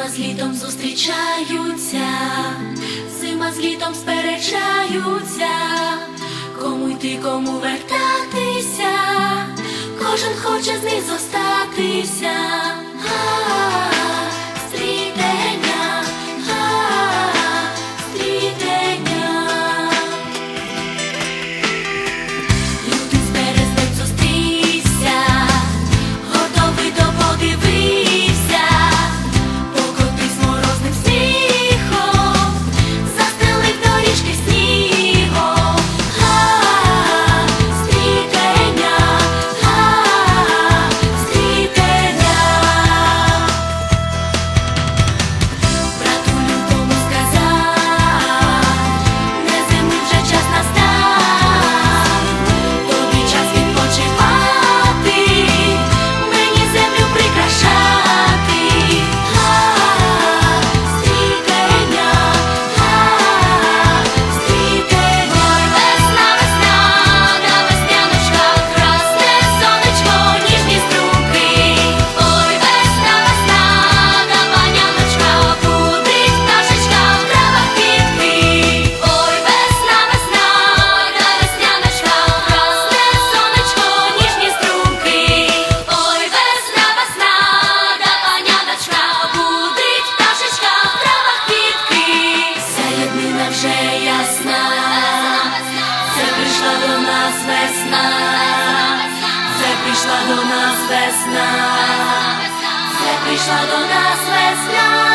Зима з літом зустрічаються, зима з літом сперечаються, кому йти, кому вертатися, кожен хоче з них зостатися. весна, все прийшла до нас весна.